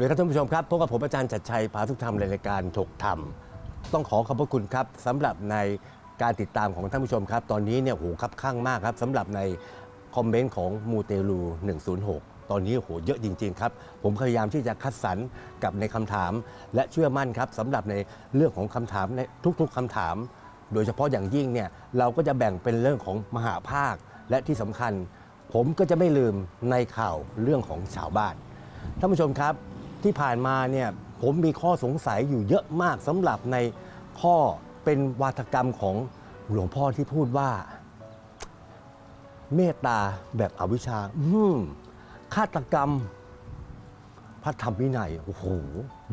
วัสดีครับท่านผู้ชมครับพบกับผมอาจารย์จัดชัยพาทุกธรรมในรายการถกธรรม ต้องขอขอบพระคุณครับสำหรับในการติดตามของท่านผู้ชมครับ ตอนนี้เนี่ยโหคับข้างมากครับสำหรับในคอมเมนต์ของมูเตลู 106 ตอนนี้โหเยอะจริง ๆ ครับ ผมพยายามที่จะคัดสรรกับในคำถาม และเชื่อมั่นครับสำหรับในเรื่องของคำถามในทุก ๆคำถาม โดยเฉพาะอย่างยิ่งเนี่ยเราก็จะแบ่งเป็นเรื่องของมหาภาคและที่สำคัญ ผมก็จะไม่ลืมในข่าวเรื่องของชาวบ้านท่านผู้ชมครับ ที่ผ่านมาเนี่ยผมมีข้อสงสัยอยู่เยอะมากสำหรับในข้อเป็นวาทกรรมของหลวงพ่อที่พูดว่า เมตตาแบบอวิชชาอืมฆาตกรรม พระธรรมวินัยโอ้โห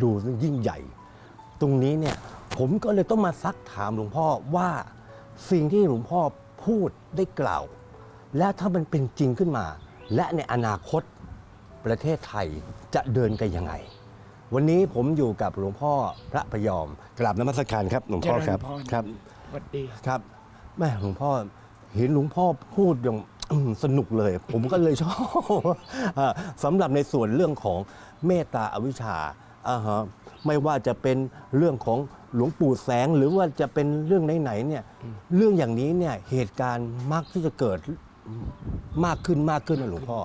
ดูยิ่งใหญ่ ตรงนี้เนี่ยผมก็เลยต้องมาซักถามหลวงพ่อว่าสิ่งที่หลวงพ่อพูดได้กล่าว และถ้ามันเป็นจริงขึ้นมา และในอนาคต ประเทศไทยจะเดินกันยังไง วันนี้ผมอยู่กับหลวงพ่อพระพยอมกราบนมัสการครับหลวงพ่อครับเจริญพรครับสวัสดี ครับแม่หลวงพ่อเห็นหลวงพ่อพูดอย่างอื้อสนุกเลย ผมก็เลยชอบ อ่าสำหรับในส่วนเรื่องของเมตตาอวิชชาอ่าฮะไม่ว่าจะเป็นเรื่องของหลวงปู่แสงหรือว่าจะเป็นเรื่องไหนๆเนี่ยเรื่องอย่างนี้เนี่ยเหตุการณ์มักที่จะเกิดมากขึ้นมากขึ้นนะหลวงพ่อ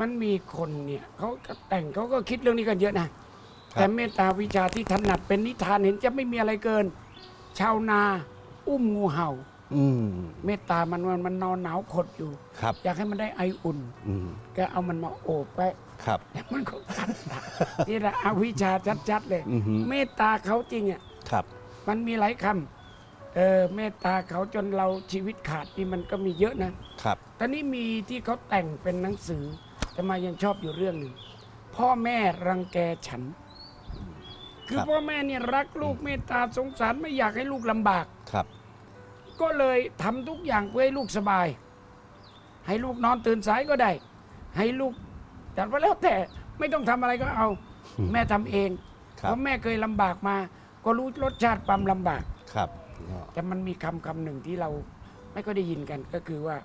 มันมีคนเนี่ยเขาก็แต่งเขาก็คิดเรื่องนี้กันเยอะนะ แต่เมตตาวิชาที่ถนัดเป็นนิทานเห็นจะไม่มีอะไรเกิน ชาวนา อุ้มงูเห่า อืมเมตตามันมันมันนอนหนาวขดอยู่ ครับ อยากให้มันได้ไออุ่น อืมก็เอามันมาโอบไว้ครับ แล้วมันก็กัดนะนี่แหละอวิชชาชัดๆเลย อือหือ เมตตาเขาจริงอะ ครับ มันมีหลายคำ เออเมตตาเขาจนเราชีวิตขาดนี่มันก็มีเยอะนะ ครับ ตอนนี้มีที่เขาแต่งเป็นหนังสือ แต่มายังชอบอยู่เรื่องหนึ่งพ่อแม่รังแกฉัน คือครับ พ่อแม่เนี่ยรักลูกเมตตาสงสารไม่อยากให้ลูกลำบาก ครับ ก็เลยทำทุกอย่างเพื่อให้ลูกสบาย ให้ลูกนอนตื่นสายก็ได้ ให้ลูกแต่ว่าแล้วแต่ไม่ต้องทำอะไรก็เอาแม่ทำเองครัเพบราะแม่เคยลำบากมา ก็รู้รสชาติความลำบาก ครับ แต่มันมีคำคำหนึ่งที่เราไม่ก็ได้ยินกันก็คือว่า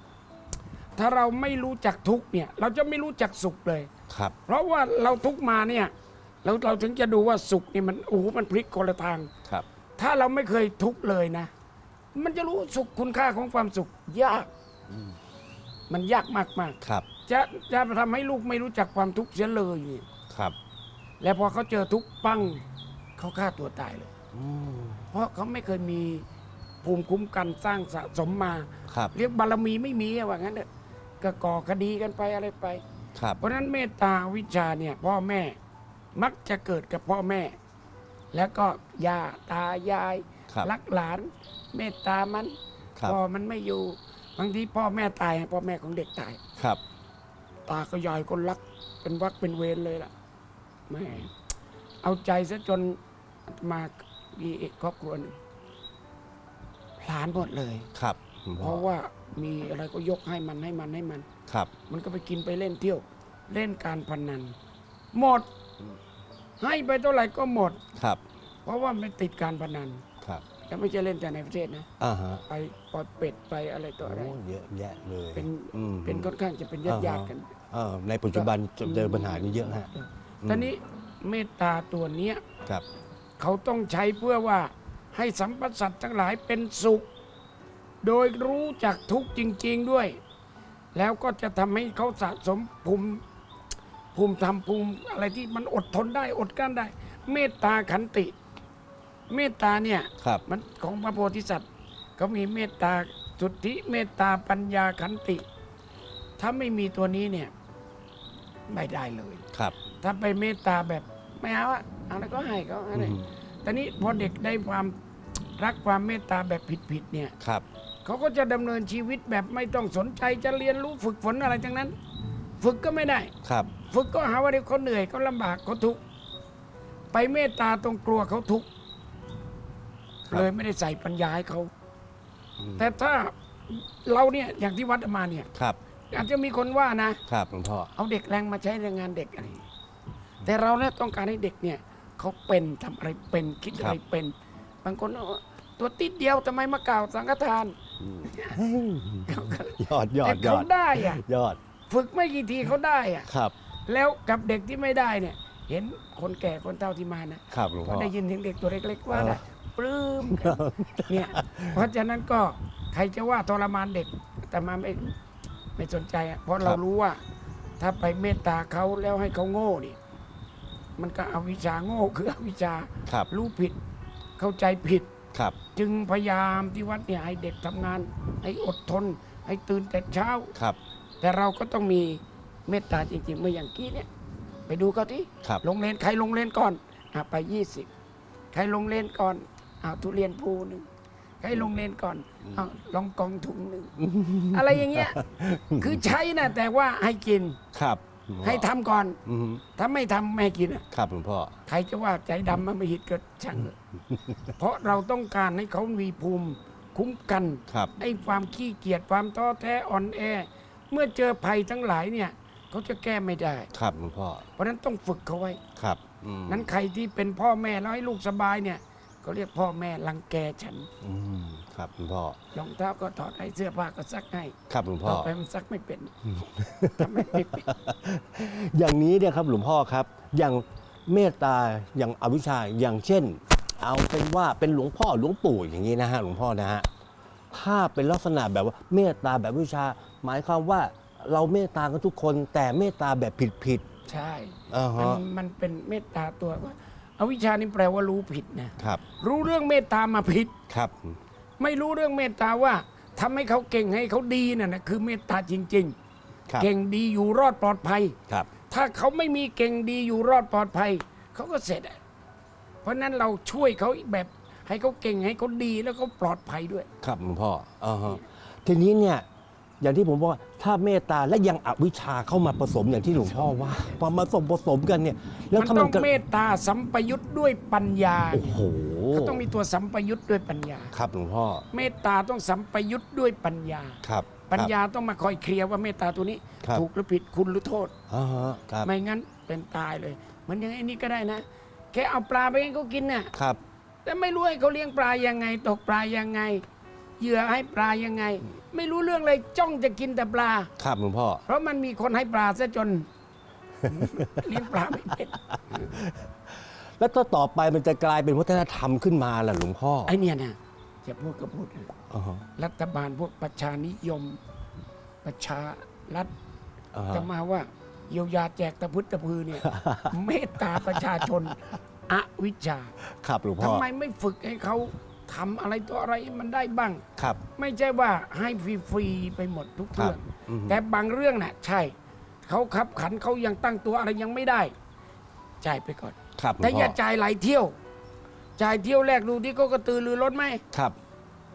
ถ้าเราไม่รู้จักทุกข์เนี่ย เราจะไม่รู้จักสุขเลย ครับ เพราะว่าเราทุกข์มาเนี่ยเราเราถึงจะดูว่าสุขนี่มันโอ้โหมันพลิกคนละทาง ครับ ถ้าเราไม่เคยทุกข์เลยนะ มันจะรู้สุขคุณค่าของความสุขยากมันยากมากครับ ๆจะจะทำให้ลูกไม่รู้จักความทุกข์เสียเลยนี่ครับแล้วพอเขาเจอทุกข์ปั้งเขาฆ่าตัวตายเลย อืมเพราะเขาไม่เคยมีภูมิคุ้มกันสร้างสะสมมา ครับ เรียกบารมีไม่มีอะว่างั้นเถอะ ก็ก่อคดีกันไปอะไรไป ครับ เพราะฉะนั้นเมตตาวิชาเนี่ยพ่อแม่มักจะเกิดกับพ่อแม่ แล้วก็ย่าตายายครับรักหลาน เมตตามันครับ พ่อมันไม่อยู่บางทีพ่อแม่ตายพ่อแม่ของเด็กตาย ครับ ตาก็ยายก็รักเป็นวักเป็นเวรเลยล่ะแม่เอาใจซะจนมามีอีกครอบครัวหนึ่งพลานหมดเลย ครับหลวง เพพ่อราะว่ามีอะไรก็ยกให้มันให้มันให้มัน ครับ มันก็ไปกินไปเล่นเที่ยว เล่นการพนัน หมด ให้ไปเท่าไหร่ก็หมด ครับ เพราะว่ามันติดการพนัน ครับแล้วไม่ใช่เล่นแต่ในประเทศนะอ่าฮะไปปล่อยเป็ดไปอะไรต่ออะไร โอ้เยอะแยะเลยเป็นอืมเป็นค่อนข้างจะเป็นญาติญาติๆกัน เออในปัจจุบันจะเจอปัญหานี้เยอะฮะ อืม ตอนนี้เมตตาตัวเนี้ย ครับ เขาต้องใช้เพื่อว่าให้สัมปสัตว์ทั้งหลายเป็นสุข โดยรู้จักทุกข์จริง ๆด้วย แล้วก็จะทำให้เขาสะสมภูมิภูมิธรรมภูมิอะไรที่มันอดทนได้อดกลั้นได้ เมตตาขันติ เมตตาเนี่ยครับ มันของพระโพธิสัตว์เขามีเมตตาสุทธิเมตตาปัญญาขันติ ถ้าไม่มีตัวนี้เนี่ยไม่ได้เลย ครับ ถ้าไปเมตตาแบบไม่เอาอะอะไรก็ให้เขาอะไรอืม แต่นี้พอเด็กได้ความรักความเมตตาแบบผิดๆเนี่ย ครับ เขาก็จะดำเนินชีวิตแบบไม่ต้องสนใจจะเรียนรู้ฝึกฝนอะไรทั้งนั้น ฝึกก็ไม่ได้ ครับ ฝึกก็หาว่าเดี๋ยวเขาเหนื่อยเขาลำบากเขาทุกข์ไปเมตตาตรงกลัวเขาทุกข์ครับ เลยไม่ได้ใส่ปัญญาให้เขา อืมแต่ถ้าเราเนี่ยอย่างที่วัดอามาเนี่ย ครับ อาจจะมีคนว่านะ ครับหลวงพ่อ เอาเด็กแรงมาใช้ในงานเด็กอะไรอย่างเงี้ยแต่เราเนี่ยต้องการให้เด็กเนี่ยเขาเป็นทำอะไรเป็นคิดอะไรเป็น บางคนเอา ตัวติดเดียวทำไมมากล่าวสังฆทานยอดยอแต่ดยเขาอดได้อะยอดฝึกไม่กี่ทีเขาได้อะครับแล้วกับเด็กที่ไม่ได้เนี่ย เห็นคนแก่คนเฒ่าที่มานะครับหลวงก็พ่อได้ยินเสียงเด็กตัวเล็ก ๆ ว่าเออได้ปลื้มกันเนี่ยเพราะฉะนั้นก็ใครจะว่าทรมานเด็กแต่มาไม่ไม่สนใจอะเพราะเรารู้ว่า ถ้าไปเมตตาเขาแล้วให้เขาโง่นี่มันก็เอาวิชาโง่คืออวิชา ครับ รู้ผิดเข้าใจผิด ครับ จึงพยายามที่วัดเนี่ยให้เด็กทำงาน ให้อดทน ให้ตื่นแต่เช้า ครับ แต่เราก็ต้องมีเมตตาจริงๆเมื่ออย่างกี้เนี่ย ไปดูเขาที่ครับ ลงเลนใครลงเลนก่อนอะไปยี่สิบใครลงเลนก่อนเอาทุเรียนภูหนึ่งใครลงเลนก่อนเอาลองกองถุงหนึ่งอะไรอย่างเงี้ย คือใช้นะแต่ว่าให้กิน ครับลวงพ่อ ให้ทำก่อนอืมถ้าไม่ทำไม่ให้กินอะครับหลวงพ่อ ใครจะว่าใจดำมันไม่หิดก็ช่างเถอะเพราะเราต้องการให้เขามีภูมิคุ้มกันครับ ไอ้ความขี้เกียจความท้อแท้อ่อนแอ เมื่อเจอภัยทั้งหลายเนี่ยเขาจะแก้ไม่ได้ ครับหลวงพ่อ เพราะฉะนั้นต้องฝึกเขาไว้ ครับอืมนั้นใครที่เป็นพ่อแม่แล้วให้ลูกสบายเนี่ยเขาเรียกพ่อแม่รังแกฉันอืม ครับหลวงพ่อรองเท้าก็ถอดให้เสื้อผ้าก็ซักให้ครับหลวงพ่ต่ออไปมันซักไม่เป็นทำไม่เป็น อย่างนี้เนี่ยครับหลวงพ่อครับ อย่างเมตตาอย่างอวิชชาอย่างเช่น เอาเป็นว่าเป็นหลวงพ่อหลวงปู่อย่างนี้นะฮะหลวงพ่อนะฮะถ้าเป็นลักษณะแบบว่าเมตตาแบบอวิชชา หมายความว่าเราเมตตากันทุกคน แต่เมตตาแบบผิดผิดใช่ๆอ่ามันฮะมันเป็นเมตตาตัวว่าอวิชชานี่แปลว่ารู้ผิดนะครับ รู้เรื่องเมตตามาผิด ครับ ไม่รู้เรื่องเมตตาว่าทำให้เขาเก่งให้เขาดีน่ะนะคือเมตตาจริงครับๆเก่งดีอยู่รอดปลอดภัยครับ ถ้าเขาไม่มีเก่งดีอยู่รอดปลอดภัยเขาก็เสร็จอะเพราะนั้นเราช่วยเขาอีกแบบให้เขาเก่งให้เขาดีแล้วเขาปลอดภัยด้วย ครับหลวงพ่ออ่าฮะทีนี้เนี่ย อย่างที่ผมบอกว่าถ้าเมตตาและยังอวิชชาเข้ามาผสมอย่างที่หลวงพ่อว่าพอมาผสมผสมกันเนี่ย แล้วมันถ้าต้มัอนงก็เมตตาสัมปยุทธ์ด้วยปัญญาโอ้โหเขาต้องมีตัวสัมปยุทธ์ด้วยปัญญา ครับหลวงพ่อเมตตาต้องสัมปยุทธ์ด้วยปัญญา ครับ ปัญญาต้องมาคอยเคลียร์ว่าเมตตาตัวนี้ ครับ ถูกหรือผิดคุณหรือโทษ อ่าฮะครับไม่งั้นเป็นตายเลย มันยังไงนี่ก็ได้นะ แค่เอาปลาไปให้เขากินน่ะ ครับ แต่ไม่รู้ให้เขาเลี้ยงปลายังไง ตกปลายังไง เหยื่อให้ปลายังไง ไม่รู้เรื่องเลยจ้องจะกินแต่ปลา ครับหลวงพ่อ เพราะมันมีคนให้ปลาซะจน เลี้ยงปลาไม่เป็นแล้วถ้าต่อไปมันจะกลายเป็นวัฒนธรรมขึ้นมาล่ะหลวงพ่อไอเนี่ยนะจะพูดก็พูดนะอ่าฮะรัฐบาลพวกประชานิยม ประชารัฐอ่าฮะจะมาว่าเยียวยาแจกตะพึดตะพือเนี่ย เมตตาประชาชน อวิชชาครับหลวงพ่ทำอไมไม่ฝึกให้เขา ทำอะไรตัวอะไรให้มันได้บ้าง ครับ ไม่ใช่ว่าให้ฟรีๆไปหมดทุกเรื่อง ครับอือฮึ แต่บางเรื่องน่ะ ใช่ เขาขับขันเขายังตั้งตัวอะไรยังไม่ได้ จ่ายไปก่อน ครับหลวงแต่พ่อย่าจ่ายหลายเที่ยว จ่ายเที่ยวแรกดูที่เขากระตือรือร้นไหม ครับ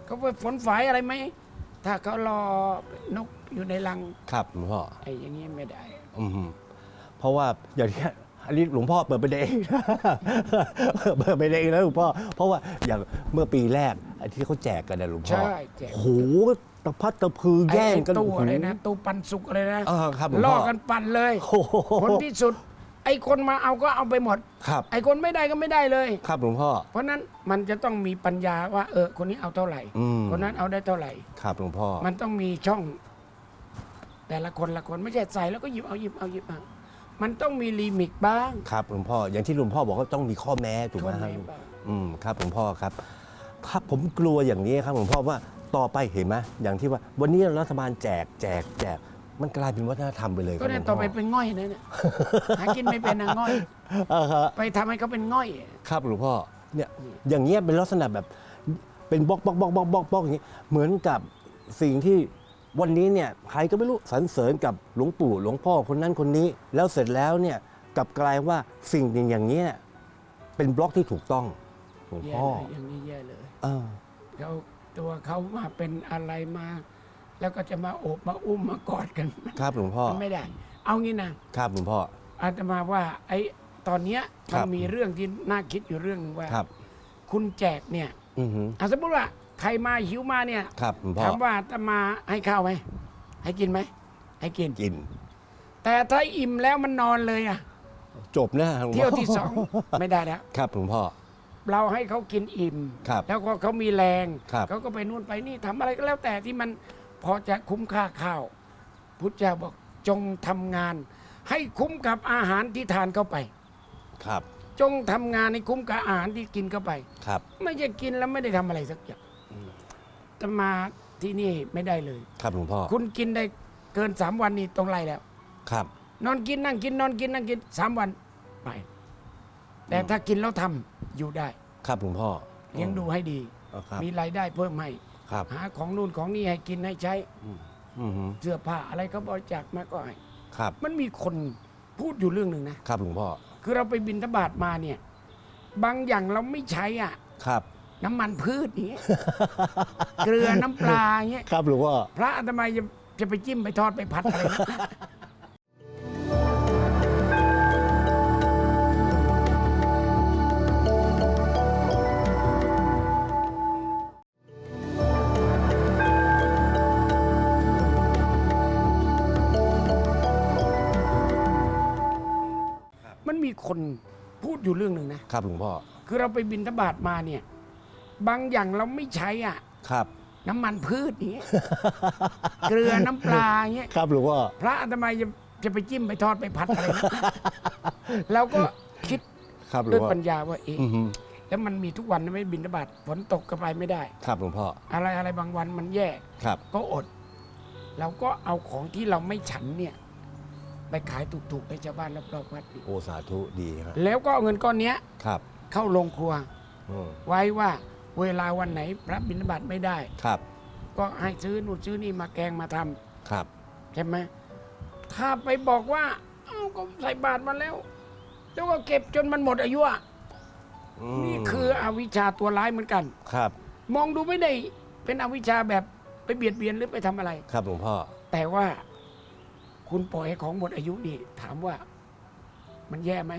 เขาไปฝนฝายอะไรไหม ถ้าเขารอนกอยู่ในรังครับหลวงพ่อไอ้อย่างนี้ไม่ได้ อืมเพราะว่าอย่างที่ อันนี้หลวงพ่อเปิดประเด็นเปิดประเด็นแล้วหลวงพ่อ เพราะว่าอย่างเมื่อปีแรกไอ้ที่เขาแจกกันนะหลวงพ่อใช่แจกโหตะพัดตะพือไอ้แย่งไอ้กันตู้อะไรโโหนะตู้ปันสุกอะไรนะอ่าครับหลวงพ่อล่อกันปั่นเลยโอ้โห ผลที่สุด ไอ้คนมาเอาก็เอาไปหมด ครับ ไอ้คนไม่ได้ก็ไม่ได้เลย ครับหลวงพ่อ เพราะนั้นมันจะต้องมีปัญญาว่า เออ คนนี้เอาเท่าไหร่ อืม คนนั้นเอาได้เท่าไหร่ ครับหลวงพ่อ มันต้องมีช่อง แต่ละคนละคนไม่ใช่ใส่แล้วก็หยิบเอาหยิบเอาหยิบเอา มันต้องมีลิมิตบ้าง ครับหลวงพ่ออย่างที่หลวงพ่อบอกว่าต้องมีข้อแม้ถูกไหมข้อคแม้รับบ้าง อืมครับหลวงพ่อครับครับผมกลัวอย่างนี้ครับหลวงพ่อว่าต่อไปเห็นไหมอย่างที่ว่าวันนี้รัฐบาลแจกแจกแจกมันกลายเป็นวัฒนธรรมไปเลยคก็รับหลเนี่วยงต่พ่ออไปเป็นง่อยนะเนี่ย หากินไม่เป็นนะง่อยอ่าฮะ ไปทำให้เขาเป็นง่อย ครับหลวงพ่อเนี่ยอย่างเงี้ยเป็นลักษณะแบบเป็นบล็อกบล็อกบล็อกบล็อกบล็อกบล็อกอย่างนี้เหมือนกับสิ่งที่ วันนี้เนี่ยใครก็ไม่รู้สรรเสริญกับหลวงปู่หลวงพ่อคนนั้นคนนี้ แล้วเสร็จแล้วเนี่ยกลับกลายว่าสิ่งอย่างเงี้ยเป็นบล็อกที่ถูกต้องหลวงแย่พ่อเลยอย่างนี้แย่เลยเออ เขาตัวเขามาเป็นอะไรมา แล้วก็จะมาโอบมาอุ้มมากอดกันครับหลวงพ่อ มันไม่ได้ เอางี้นะ ครับหลวงพ่อ อาตมาว่าไอ้ตอนเนี้ยครัมันบ มีเรื่องที่น่าคิดอยู่เรื่องหนึงว่า ครับ คุณแจกเนี่ยอือหือ อะสมมติว่า ใครมาหิวมาเนี่ยครับหลวงพ่อถามว่าอาตมาให้ข้าวไหมให้กินไหมให้กิน กิน แต่ถ้าอิ่มแล้วมันนอนเลยอะ จบนะหลวงพ่อเที่ยวที่สองไม่ได้แล้วครับหลวงพ่อ เราให้เขากินอิ่ม ครับแล้วก็เขามีแรงครับ เขาก็ไปนู่นไปนี่ทำอะไรก็แล้วแต่ที่มันพอจะคุ้มค่าข้าว พุทธเจ้าบอกจงทำงาน ให้คุ้มกับอาหารที่ทานเข้าไป ครับจงทำงานให้คุ้มกับอาหารที่กินเข้าไป ครับ ไม่ใช่กินแล้วไม่ได้ทำอะไรสักอย่าง จะมาที่นี่ไม่ได้เลย ครับหลวงพ่อคุณกินได้เกินสามวันนี่ต้องไล่แล้ว ครับ นอนกินนั่งกินนอนกินนั่งกินสามวันไปแต่ถ้ากินแล้วทำอยู่ได้ ครับหลวงพ่อเลี้ยงดูให้ดี อ๋อครับ มีรายได้เพิ่มให้ครับหาของนู่นของนี่ให้กินให้ใช้ อือหือเสื้อผ้าอะไรเขาบริจาคมาก็ให้ครับ มันมีคนพูดอยู่เรื่องหนึ่งนะ ครับหลวงพ่อ คือเราไปบินทบาทมาเนี่ย บางอย่างเราไม่ใช้อะ ครับ น้ำมันพืชอย่างเงี้ย เกลือน้ำปลาอย่างเงี้ย ครับหลวงพ่อ พระทำไมจะจะไปจิ้มไปทอดไปผัดอะไรนะมันมีคนพูดอยู่เรื่องหนึ่งนะ ครับหลวงพ่อ คือเราไปบินทบาทมาเนี่ย บางอย่างเราไม่ใช้อะ ครับ น้ำมันพืชอย่างเงี้ย เกลือน้ำปลาอย่างเงี้ย ครับหลวงพ่อ พระทำไมจะจะไปจิ้มไปทอดไปผัดอะไรนะ เราก็คิดครับหลวด้วยงพ่อปัญญาว่าเอ๊ะอือหือแล้วมันมีทุกวันนะไม่บินทบาทฝนตกก็ไปไม่ได้ ครับหลวงพ่อ อะไรอะไรบางวันมันแย่ ครับ ก็อด เราก็เอาของที่เราไม่ฉันเนี่ย ไปขายถูกๆให้ชาวบ้านรอบๆวัดนี่โอสาธุดีครับแล้วก็เอาเงินก้อนเนี้ย ครับเข้าโรงครัว อืมไว้ว่า เวลาวันไหนพระบิณฑบาตไม่ได้ ครับ ก็ให้ซื้อนู่นซื้อนี่มาแกงมาทำครับ ใช่ไหมถ้าไปบอกว่า เอ้าก็ใส่บาตรมาแล้ว แล้วก็เก็บจนมันหมดอายุอะมนี่คืออวิชชาตัวร้ายเหมือนกัน ครับ มองดูไม่ได้เป็นอวิชชาแบบไปเบียดเบียนหรือไปทำอะไร ครับหลวงพ่อ แต่ว่าคุณปล่อยให้ของหมดอายุนี่ ถามว่ามันแย่ไหม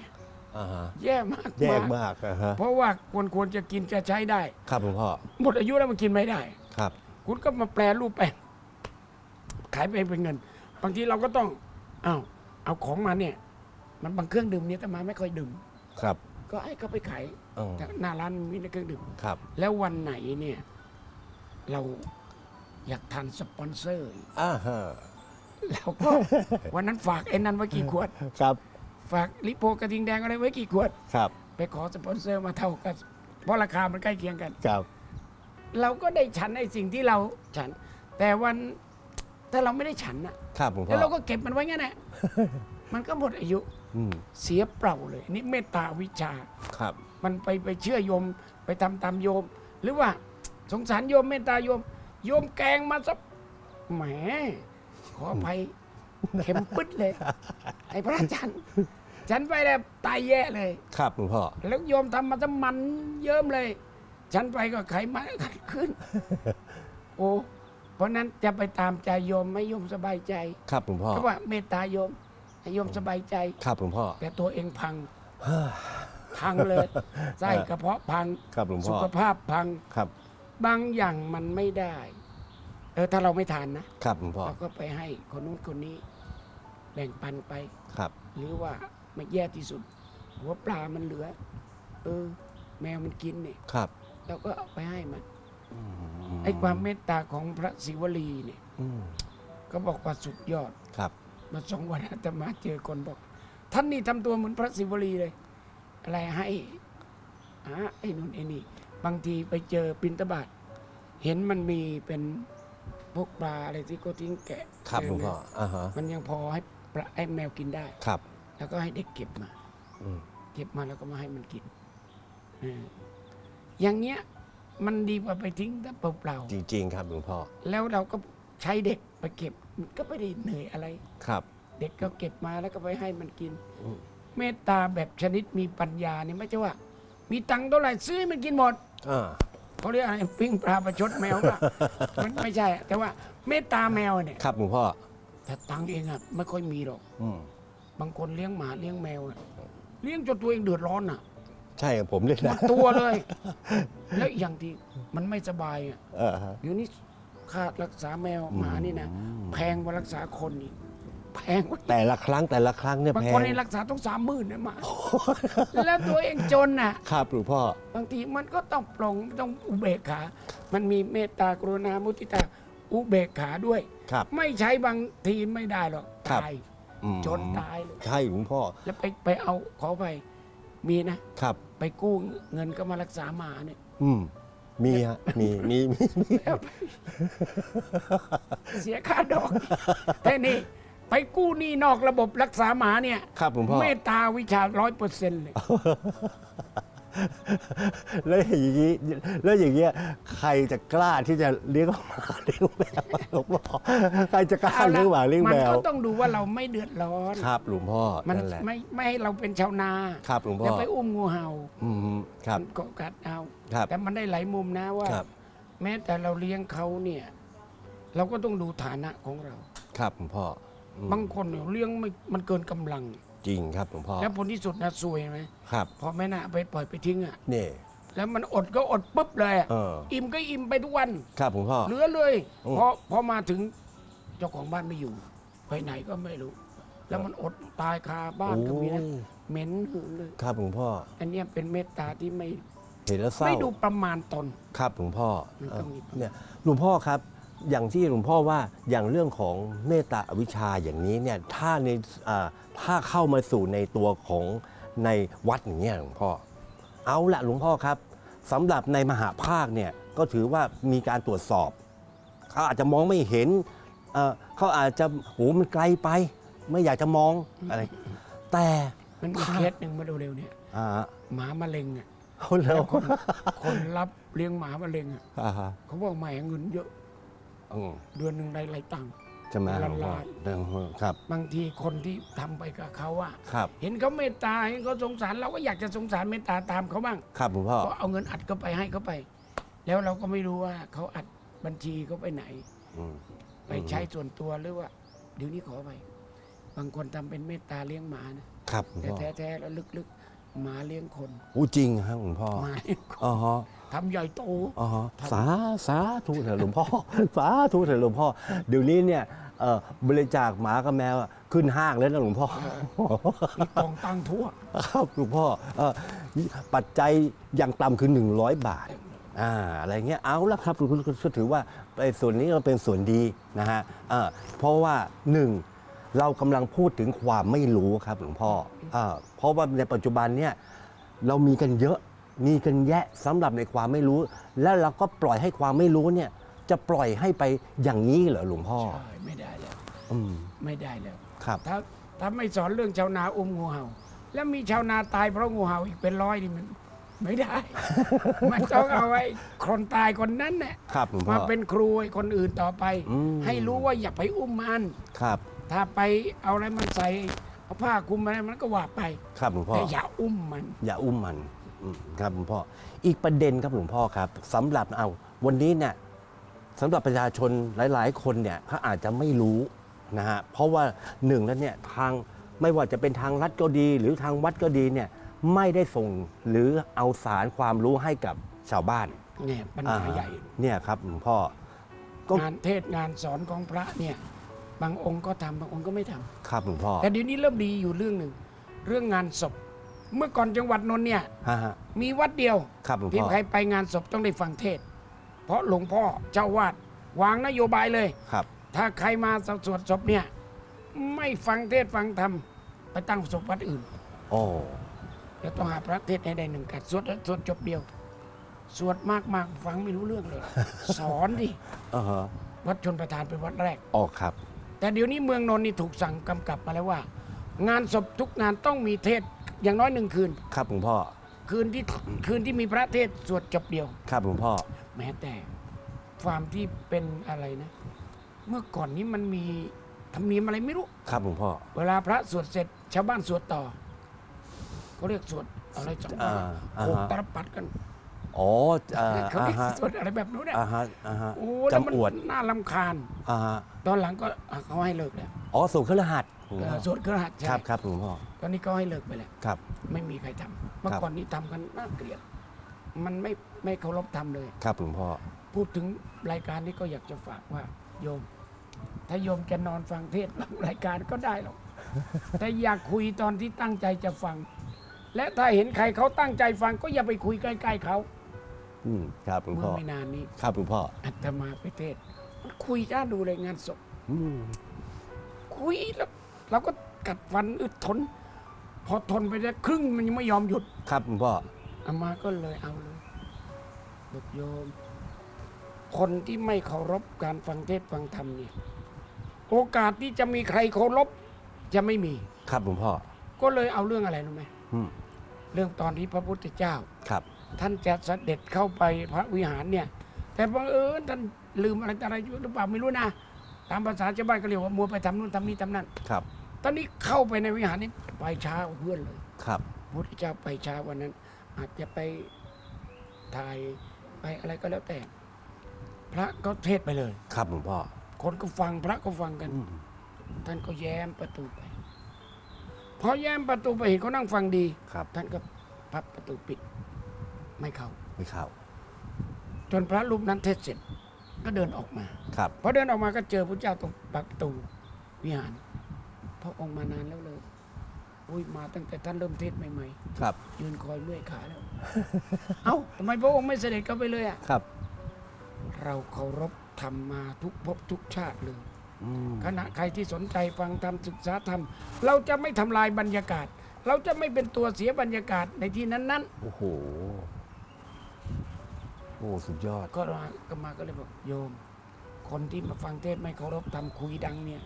อ่าฮะแย่มากแยกมากมากอะฮะเพราะว่าควรควรจะกินจะใช้ได้ ครับหลวงพ่อหมดอายุแล้วมันกินไม่ได้ ครับ คุณก็มาแปลรูปไปขายไปเป็นเงิน บางทีเราก็ต้องเอาวเอาของมาเนี่ย มันบางเครื่องดื่มเนี่ยแต่มาไม่ค่อยดื่มครับ ก็ให้เขาไปขายอืมหน้าร้านมีเครื่องดื่ม ครับ แล้ววันไหนเนี่ย เราอยากทานสปอนเซอร์ อ่าฮะเราก็ วันนั้นฝากไอ้นั้นไว้กี่ขวด ครับ ฝากลิโพกระทิงแดงอะไรไว้กี่ขวด ครับไปขอสปอนเซอร์มาเท่ากันเพราะราคามันใกล้เคียงกัน ครับ เราก็ได้ฉันไอ้สิ่งที่เราฉัน แต่วันถ้าเราไม่ได้ฉันอะครับหลวงพ่แล้วอเราก็เก็บมันไว้งั้นแหละ มันก็หมดอายุอืมเสียเปล่าเลย นี่เมตตาวิชา ครับ มันไปไปเชื่อโยมไปทำตามโยม หรือว่าสงสารโยมเมตตาโยม โยมแกงมาสักแหมขออภัยเข็มปึ๊ดเลยไอ้พระอาจารย์ ฉันไปแล้วตายแย่เลย ครับหลวงพ่อ แล้วโยมทำมาจะมันเยิ้มเลย ฉันไปก็ไขมันขัดขึ้น โอ้เพราะนั้นจะไปตามใจโยมไม่โยมสบายใจครับหลวงพ่อเพราะว่าเมตตาโยมให้โยมสบายใจ ครับหลวงพ่อ แต่ตัวเองพัง พังเลยไส้กระเพาะพัง ครับหลวงสุพ่อขภาพพัง ครับ บางอย่างมันไม่ได้ เออถ้าเราไม่ทานนะ ครับหลวงพ่อ เราก็ไปให้คนนู้นคนนี้ แบ่งปันไป ครับ หรือว่า ไม่แย่ที่สุด หัวปลามันเหลือ เออ แมวมันกินเนี่ยครับ เราก็เอาไปให้มันอืมไอ้ความเมตตาของพระศิวลีเนี่ยอืมก็บอกว่าสุดยอด ครับ มาสองวันอาตมาเจอคนบอก ท่านนี่ทำตัวเหมือนพระศิวลีเลย อะไรให้หาไอ้นู่นไอ้นี่ บางทีไปเจอปินตบาตเห็นมันมีเป็นพวกปลาอะไรที่ก็ทิ้งแกะครับหลวงพ่ออ่าฮะมันยังพอให้ปลาไอ้แมวกินได้ ครับ แล้วก็ให้เด็กเก็บมาอืมเก็บมาแล้วก็มาให้มันกินเอออย่างเงี้ยมันดีกว่าไปทิ้งแต่เปล่าจริง ๆ ครับหลวงพ่อๆแล้วเราก็ใช้เด็กไปเก็บมันก็ไม่ได้เหนื่อยอะไรครับ เด็กก็เก็บมาแล้วก็ไปให้มันกินอืมเมตตาแบบชนิดมีปัญญาเนี่ยไม่ใช่ว่า มีตังค์เท่าไหร่ซื้อให้มันกินหมดอ่าเขาเรียกอะไรปิ้งปลาประชดแมวป่ะมันไม่ใช่อะแต่ว่าเมตตาแมวเนี่ยครับหลวงพ่อแต่ตังค์เองอะไม่ค่อยมีหรอกอืม บางคนเลี้ยงหมาเลี้ยงแมวอะเลี้ยงจนตัวเองเดือดร้อนอะใช่ครับผมเลยหมนะดตัวเลย แล้วอีกอย่างที่มันไม่สบายอะเออฮะ เดี๋ยวนี้ค่ารักษาแมวหมานี่นะแพงกว่ารักษาคนอีกแพงกว่าแต่ละครั้งแต่ละครั้งเนี่ยบางแพคนงในรักษาต้องสามหมื่นนะหมาแล้วตัวเองจนน่ะ ครับหลวงพ่อ บางทีมันก็ต้องปลงต้องอุเบกขา มันมีเมตตากรุณามุทิตาอุเบกขาด้วย ครับ ไม่ใช้บางทีไม่ได้หรอกครับ ตาย อืมจนตายเลย ใช่หลวงพ่อแล้วไปไปเอาขอไปมีนะ ครับ ไปกู้เงินก็มารักษาหมาเนี่ย อืมมีฮะมีมีมีมีแล้วไปเสียค่าดอกแต่นี่ไปกู้หนี้นอกระบบรักษาหมาเนี่ย ครับหลวงพ่อ เมตตาวิชาร้อยเปอร์เซ็นต์เลย แล้วอย่างนี้แล้วอย่างเงี้ยใครจะกล้าที่จะเลี้ยงหมาเลี้ยงแมวหลวงพ่อใครจะกล้าเอาละเลี้ยงหมาเลี้ยงมัแมนวก็ต้องดูว่าเราไม่เดือดร้อนครับหลวงพ่อมันนั่นแหละไม่ไม่ให้เราเป็นชาวนาครับหลวงพ่แล้วอไปอุ้มงูเห่าอืมครับมันก็กัดเอาครับ แต่มันได้หลายมุมนะว่า ครับ แม้แต่เราเลี้ยงเขาเนี่ย เราก็ต้องดูฐานะของเรา ครับหลวงพ่ออืมบางคนเนี่ยเลี้ยงไม่มันเกินกำลัง จริงครับหลวงพ่อแล้วผลที่สุดนะซวยไหมครับพอแม่น่ะไปปล่อยไปทิ้งอะนี่ แล้วมันอดก็อดปุ๊บเลยอะเออ อิ่มก็อิ่มไปทุกวันครับหลวงพ่อ เหลือเลยโอ้ พอพอมาถึงเจ้าของบ้านไม่อยู่ ไปไหนก็ไม่รู้ แล้วมันอดตายคาบ้านก็มีนะโอ้ยเหม็นหืนเลย ครับหลวงพ่ออันเนี้ยเป็นเมตตาที่ไม่เห็นแล้วเศร้า ไม่ดูประมาณตน ครับหลวงพ่อมันต้องมีเอ่อเนี่ยหลวงพ่อครับ อย่างที่หลวงพ่อว่าอย่างเรื่องของเมตตาอวิชชาอย่างนี้เนี่ยถ้าในอ่าถ้าเข้ามาสู่ในตัวของในวัดอย่างเงี้ยหลวงพ่อ เอาละหลวงพ่อครับสำหรับในมหาภาคเนี่ยก็ถือว่ามีการตรวจสอบเขาอาจจะมองไม่เห็นเอ่อเขาอาจจะโหมันไกลไป ไม่อยากจะมองอะไร แต่มันมีถ้าเคสหนึ่งมาเร็วๆเนี่ยอ่าหมามะเร็งอะเขาแล้แล้ววคนคนรับเลี้ยงหมามะเร็งอะอ่าฮะเขาบอกแหมเงินเยอะ อืมเดือนหนึ่งได้หลายตังค์ ใช่ไหมหลวงพ่อล้านเรื่องครับ บางทีคนที่ทำไปกับเขาอะครับ เห็นเขาเมตตาเห็นเขาสงสารเราก็อยากจะสงสารเมตตาตามเขาบ้างครับหลวงพ่อ ก็เอาเงินอัดเข้าไปให้เขาไป แล้วเราก็ไม่รู้ว่าเขาอัดบัญชีเขาไปไหน อืม ไปใช้ส่วนตัวหรือว่า เดี๋ยวนี้ขอไป บางคนทำเป็นเมตตาเลี้ยงหมานะครับหลวงแต่พ่อแท้ๆแล้วลึกๆหมาเลี้ยงคนอู้จริงครับหลวงพ่อหมาเลี้ยงคนอ๋อฮะ ทำใหญ่โต อ๋อฮะสาสาธุเถอะหลวงพ่อ สาธุเถอะหลวงพ่อ เดี๋ยวนี้เนี่ยเอ่อบริจาคหมากับแมวอะขึ้นห้างแล้วนะหลวงพ่อ มีกองตั้งทั่ว ครับหลวงพ่อเอ่อปัจจัยอย่างต่ำคือ 100 บาทอ่าอะไรเงี้ยเอาละครับคุณก็ถือว่าไอ้ส่วนนี้ก็เป็นส่วนดีนะฮะเอ่อเพราะว่าหนึ่งเรากำลังพูดถึงความไม่รู้ครับหลวงพ่อเอ่อเพราะว่าในปัจจุบันเนี่ยเรามีกันเยอะ มีกันแยะสำหรับในความไม่รู้ แล้วเราก็ปล่อยให้ความไม่รู้เนี่ย จะปล่อยให้ไปอย่างนี้เหรอหลวงพ่อใช่ไม่ได้แล้วอืมไม่ได้แล้วครับถ้าถ้าไม่สอนเรื่องชาวนาอุ้มงูเห่า แล้วมีชาวนาตายเพราะงูเห่าอีกเป็นร้อยนี่มันไม่ได้ มันต้องเอาไอ้คนตายคนนั้นเนี่ยครับหลวงพ่อมาเป็นครูให้คนอื่นต่อไป อืมให้รู้ว่าอย่าไปอุ้มมัน ครับ ถ้าไปเอาอะไรมันใส่เอาผ้าคลุมอะไรมันก็ว่าไป ครับหลวงพ่อแต่อย่าอุ้มมัน อย่าอุ้มมันอืม ครับหลวงพ่ออีกประเด็นครับหลวงพ่อครับสำหรับเอาวันนี้เนี่ยสำหรับประชาชนหลาย ๆ คนเนี่ยเขาอาจจะไม่รู้นะฮะเพราะว่าหนึ่งแล้วเนี่ยทางไม่ว่าจะเป็นทางรัฐก็ดี หรือทางวัดก็ดีเนี่ยไม่ได้ส่งหรือเอาสารความรู้ให้กับชาวบ้านเนี่ยปัญหาอ่ใหญ่เนี่ยครับหลวงพ่อ ก็ งานเทศงานสอนของพระเนี่ยบางองค์ก็ทำบางองค์ก็ไม่ทำครับหลวงพ่อแต่เดี๋ยวนี้เริ่มดีอยู่เรื่องหนึ่งเรื่องงานศพ เมื่อก่อนจังหวัดนนท์เนี่ย ฮะฮะมีวัดเดียว ครับหลวงที่พ่อใครไปงานศพต้องได้ฟังเทศน์เพราะหลวงพ่อเจ้าวาดวางนโยบายเลย ครับ ถ้าใครมาสวดศพเนี่ย ไม่ฟังเทศน์ฟังธรรมไปตั้งศพวัดอื่นโอ้เดี๋ยวต้องหาพระเทศน์ให้ได้หนึ่งกัดสวดสวดจบเดียว สวดมากๆฟังไม่รู้เรื่องเลย สอนดิอ่าฮะวัดชนประธานเป็นวัดแรก ออกครับ แต่เดี๋ยวนี้เมืองนนท์นี่ถูกสั่งกำกับมาแล้วว่า งานศพทุกงานต้องมีเทศน์ อย่างน้อยหนึ่งคืน ครับหลวงพ่อ คืนที่คืนที่มีพระเทศน์สวดจบเดียว ครับหลวงพ่อ แม้แต่ความที่เป็นอะไรนะ เมื่อก่อนนี้มันมีธรรมเนียมอะไรไม่รู้ ครับหลวงพ่อ เวลาพระสวดเสร็จ ชาวบ้านสวดต่อเขาเรียกสวดอะไรจังหวะอ่าอ่าโขกฮะตรปัดกันอ๋ออ่าเขาเรียกอ่าฮะสวดอะไรแบบนู้นน่ะอ่าฮะอ่าฮะโอ้แล้วมันจำอวดน่าลำคาญ อ่าฮะตอนหลังก็อะเขาให้เลิกแล้วอ๋อส่งเครื่องร หัสเออสวดเครื่องหัดใช่ครับครับหลวงพ่อตอนนี้ก็ให้เลิกไปแล้วครับ ไม่มีใครทำเมื่อครับก่อนนี้ทำกันน่าเกลียด มันไม่ไม่เคารพธรรมเลย ครับหลวงพ่อ พูดถึงรายการนี้ก็อยากจะฝากว่า โยม ถ้าโยมจะนอนฟังเทศน์หลังรายการก็ได้หรอก แต่อยากคุยตอนที่ตั้งใจจะฟัง และถ้าเห็นใครเขาตั้งใจฟังก็อย่าไปคุยใกล้ๆเขาอืมครับหลวงเมื่พ่ออไม่นานนี้ครับหลวงพ่ออาตมาไปเทศน์มันคุยจ้าดูเลยงานศพอืมคุยแล้ว เราก็กัดฟันอึดทน พอทนไปได้ครึ่งมันยังไม่ยอมหยุดครับหลวงพ่ออามาก็เลยเอาเลยบอกโยม คนที่ไม่เคารพการฟังเทศน์ฟังธรรมเนี่ยโอกาสที่จะมีใครเคารพจะไม่มี ครับหลวงพ่อก็เลยเอาเรื่องอะไรรู้ไหมอืมเรื่องตอนที่พระพุทธเจ้า ครับ ท่านจะเสด็จเข้าไปพระวิหารเนี่ย แต่บังเอิญท่านลืมอะไรต่ออะไรอยู่หรือเปล่าไม่รู้นะ ตามภาษาชาวบ้านก็เรียกว่ามัวไปทำนู่นทำนี่ทำนั่น ครับ ตอนนี้เข้าไปในวิหารนี้ไปช้ากว่าเพื่อนเลยครับพระพุทธเจ้าไปช้าวันนั้น อาจจะไปถ่ายไปอะไรก็แล้วแต่ พระก็เทศน์ไปเลย ครับหลวงพ่อ คนก็ฟังพระก็ฟังกันอืมท่านก็แย้มประตูไปพอแย้มประตูไปเห็นเขานั่งฟังดีครับ ท่านก็พับประตูปิด ไม่เข้าไม่เข้า จนพระรูปนั้นเทศน์เสร็จ ก็เดินออกมาครับพอเดินออกมาก็เจอพระเจ้าตรงประตูวิหาร พระองค์มานานแล้วเลยอุ้ยมาตั้งแต่ท่านเริ่มเทศน์ใหม่ครับ ๆยืนคอยเมื่อยขาแล้ว เอ้าทำไมพระองค์ไม่เสด็จเข้าไปเลยอะครับเราเคารพธรรมมาทุกภพทุกชาติเลย อืมขณะใครที่สนใจฟังธรรมศึกษาธรรม เราจะไม่ทำลายบรรยากาศ เราจะไม่เป็นตัวเสียบรรยากาศในที่นั้นโอ้โห โอ้ สุดยอด ๆ ก็มาก็มาก็เลยบอกโยม คนที่มาฟังเทศน์ไม่เคารพธรรมคุยดังเนี่ย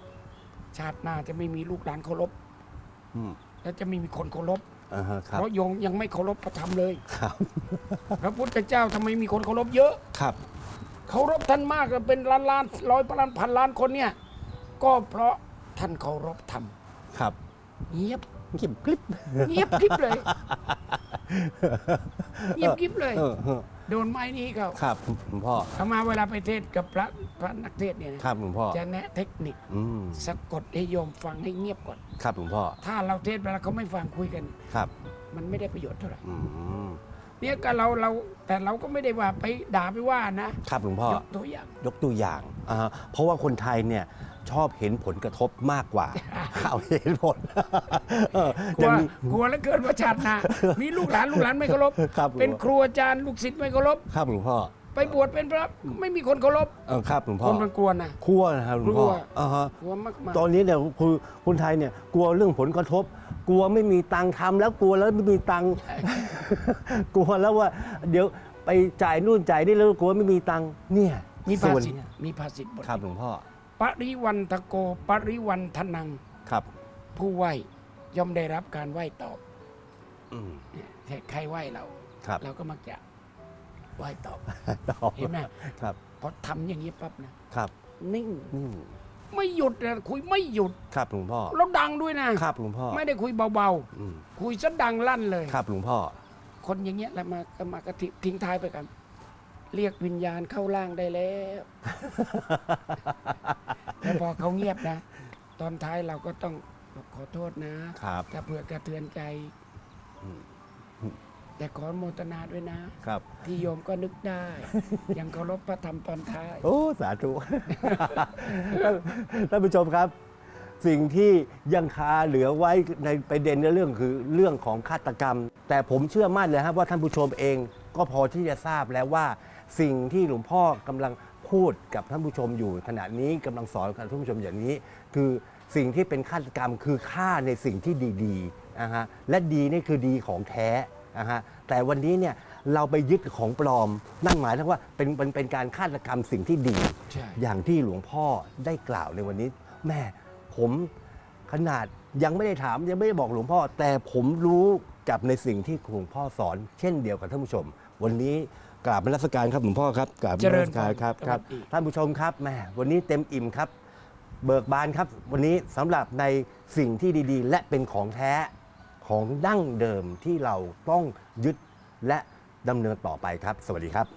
ชาติหน้าจะไม่มีลูกหลานเคารพอืมและจะไม่มีคนเคารพอ่าฮะครับเพราะโยมยังไม่เคารพพระธรรมเลย ครับพระพุทธเจ้าทำไมมีคนเคารพเยอะ ครับเคารพท่านมากเป็นล้านล้านร้อยล้านพันล้านคนเนี่ย ก็เพราะท่านเคารพธรรมครับเงียบเงียบกริบเงียบกริบเลย เงียบกริบเลย เออเออ โดนไม้นี้เขาครับหลวงพ่อเอามาเวลาไปเทศน์กับพระพระนักเทศน์เนี่ยนะครับหลวงพ่อจะแนะเทคนิคอืมสะกดให้โยมฟังให้เงียบก่อน ครับหลวงพ่อถ้าเราเทศน์ไปแล้วเขาไม่ฟังคุยกัน ครับมันไม่ได้ประโยชน์เท่าไหร่อืมเนี่ยก็เราเราแต่เราก็ไม่ได้ว่าไปด่าไปว่านะครับหลวงพ่อยกตัวอย่าง ยกตัวอย่างอ่าฮะเพราะว่าคนไทยเนี่ย ชอบเห็นผลกระทบมากกว่าเอาเห็นผลเออกลัวอย่างนี้กลัวแล้วเกินว่าชาติหน้ามีลูกหลานลูกหลานไม่เคารพครับ เป็นครูอาจารย์ลูกศิษย์ไม่เคารพครับหลวงพ่อไปบวชเป็นพระไม่มีคนเคารพเออครับหลวงคพ่อนมันกลัวนะคั่วนะครับหลวงพ่อกลัว อ่าฮะ กลัวมากตอนนี้เนี่ยคือคนไทยเนี่ยกลัวเรื่องผลกระทบ กลัวไม่มีตังค์ทำแล้วกลัวแล้วไม่มีตังค์ กลัวแล้วว่า เดี๋ยวไปจ่ายนู่นจ่ายนี่แล้วกลัวไม่มีตังค์เนี่ยๆมีภาส่วน ษิตเนี่ยมีภาษิตบทครับหลวงพ่อ ปริวันทโกปริวันทนัง ครับ ผู้ไหวย่อมได้รับการไหวตอบอืมเนี่ยแต่ใครไหวเรา ครับเราก็มักจะไหวตอบต่อเห็นไหมครับพอทำอย่างนี้ปั๊บนะครับนิ่งอืมไม่หยุดนะคุยไม่หยุดครับหลวงพ่อแล้วดังด้วยนะ ครับหลวงพ่อไม่ได้คุยเบาอืมๆ คุยซะดังลั่นเลย ครับหลวงพ่อ คนอย่างเงี้ยแล้วมาก็มาก็ทิ้งทิ้งท้ายไปกัน เรียกวิญญาณเข้าร่างได้แล้ว แล้วพอเขาเงียบนะ ตอนท้ายเราก็ต้องบอกขอโทษนะครับ ถ้าเผื่อกระเทือนใจอืมแต่ขอโมทนาด้วยนะ ครับ ที่โยมก็นึกได้ ยังเคารพพระธรรมตอนท้าย โอ้ สาธุท่านท่านผู้ชมครับ สิ่งที่ยังคาเหลือไว้ในประเด็นในเรื่องคือเรื่องของฆาตกรรม แต่ผมเชื่อมั่นเลยครับว่าท่านผู้ชมเองก็พอที่จะทราบแล้วว่า สิ่งที่หลวงพ่อกำลังพูดกับท่านผู้ชมอยู่ขณะนี้กำลังสอนกับท่านผู้ชมอย่างนี้ คือสิ่งที่เป็นฆาตกรรมคือฆ่าในสิ่งที่ดีๆนะฮะและดีนี่คือดีของแท้นะฮะแต่วันนี้เนี่ยเราไปยึดของปลอม นั่นหมายถึงว่าเป็นเป็นเป็นการฆาตกรรมสิ่งที่ดีใช่อย่างที่หลวงพ่อได้กล่าวในวันนี้ แม่ผมขนาดยังไม่ได้ถามยังไม่ได้บอกหลวงพ่อ แต่ผมรู้กับในสิ่งที่หลวงพ่อสอน เช่นเดียวกับท่านผู้ชม วันนี้ กราบนมัสการครับหลวงพ่อครับกราบนเจริมัญสการครับพรครับสวัสดีท่านผู้ชมครับแม่วันนี้เต็มอิ่มครับ เบิกบานครับ วันนี้สำหรับในสิ่งที่ดีๆ และเป็นของแท้ของดั้งเดิมที่เราต้องยึดและดำเนินต่อไปครับ สวัสดีครับ